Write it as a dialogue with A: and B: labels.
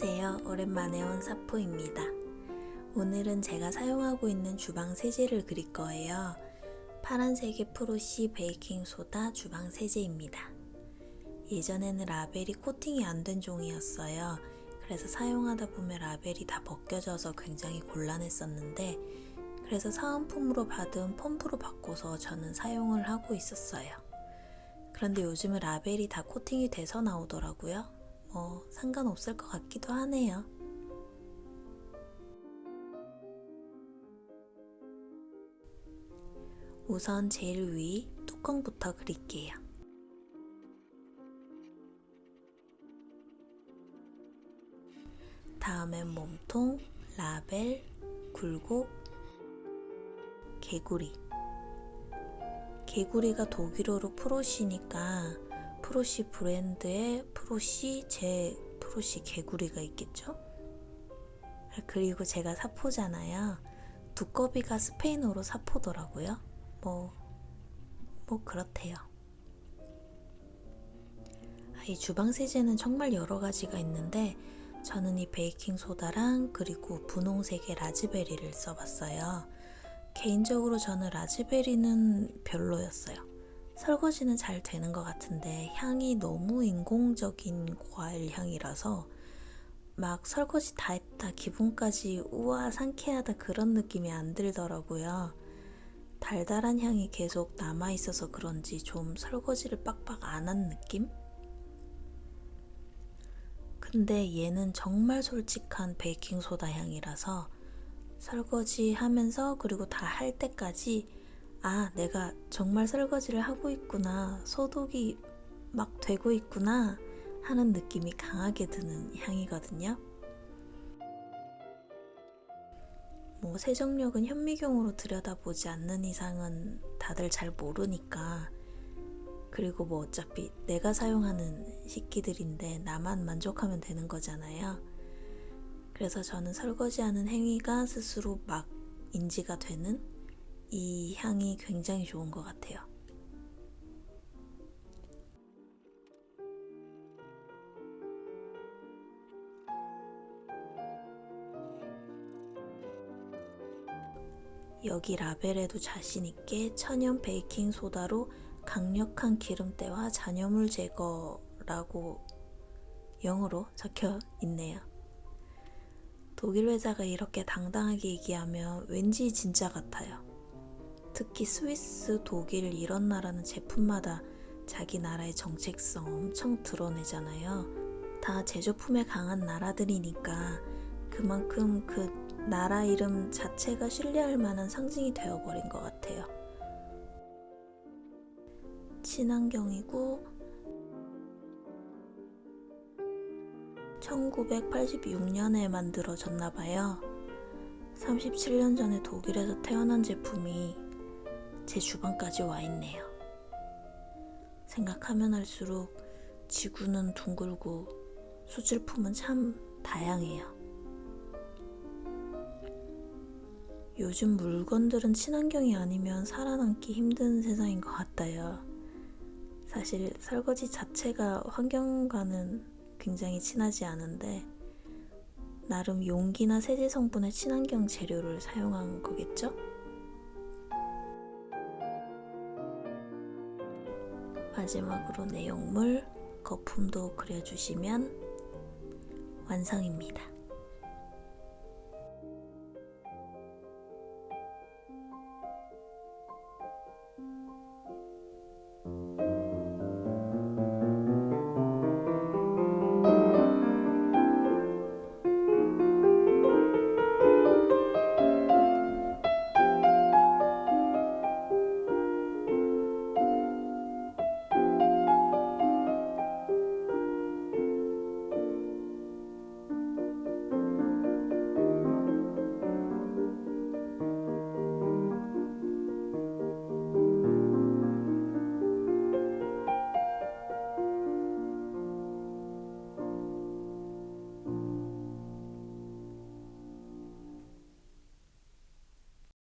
A: 안녕하세요. 오랜만에 온 사포입니다. 오늘은 제가 사용하고 있는 주방 세제를 그릴 거예요. 파란색의 프로시 베이킹 소다 주방 세제입니다. 예전에는 라벨이 코팅이 안 된 종이었어요. 그래서 사용하다 보면 라벨이 다 벗겨져서 굉장히 곤란했었는데, 그래서 사은품으로 받은 펌프로 바꿔서 저는 사용을 하고 있었어요. 그런데 요즘은 라벨이 다 코팅이 돼서 나오더라고요. 뭐 상관없을 것 같기도 하네요. 우선 제일 위 뚜껑부터 그릴게요. 다음엔 몸통, 라벨, 굴곡, 개구리. 개구리가 독일어로 프로시니까 프로시 브랜드에 프로시 제 프로시 개구리가 있겠죠? 그리고 제가 사포잖아요. 두꺼비가 스페인어로 사포더라고요. 뭐, 뭐 그렇대요. 아, 이 주방 세제는 정말 여러 가지가 있는데 저는 이 베이킹 소다랑 그리고 분홍색의 라즈베리를 써봤어요. 개인적으로 저는 라즈베리는 별로였어요. 설거지는 잘 되는 것 같은데 향이 너무 인공적인 과일 향이라서 막 설거지 다 했다 기분까지 우와 상쾌하다 그런 느낌이 안 들더라고요. 달달한 향이 계속 남아 있어서 그런지 좀 설거지를 빡빡 안 한 느낌? 근데 얘는 정말 솔직한 베이킹소다 향이라서 설거지 하면서 그리고 다 할 때까지 아, 내가 정말 설거지를 하고 있구나, 소독이 막 되고 있구나 하는 느낌이 강하게 드는 향이거든요. 뭐, 세정력은 현미경으로 들여다보지 않는 이상은 다들 잘 모르니까. 그리고 뭐 어차피 내가 사용하는 식기들인데 나만 만족하면 되는 거잖아요. 그래서 저는 설거지하는 행위가 스스로 막 인지가 되는 이 향이 굉장히 좋은 것 같아요. 여기 라벨에도 자신있게 천연 베이킹 소다로 강력한 기름때와 잔여물 제거라고 영어로 적혀 있네요. 독일 회사가 이렇게 당당하게 얘기하면 왠지 진짜 같아요. 특히 스위스, 독일 이런 나라는 제품마다 자기 나라의 정책성 엄청 드러내잖아요. 다 제조품에 강한 나라들이니까 그만큼 그 나라 이름 자체가 신뢰할 만한 상징이 되어버린 것 같아요. 친환경이고 1986년에 만들어졌나 봐요. 37년 전에 독일에서 태어난 제품이 제 주방까지 와 있네요. 생각하면 할수록 지구는 둥글고 수질품은 참 다양해요. 요즘 물건들은 친환경이 아니면 살아남기 힘든 세상인 것 같아요. 사실 설거지 자체가 환경과는 굉장히 친하지 않은데, 나름 용기나 세제 성분의 친환경 재료를 사용한 거겠죠? 마지막으로 내용물, 거품도 그려주시면 완성입니다.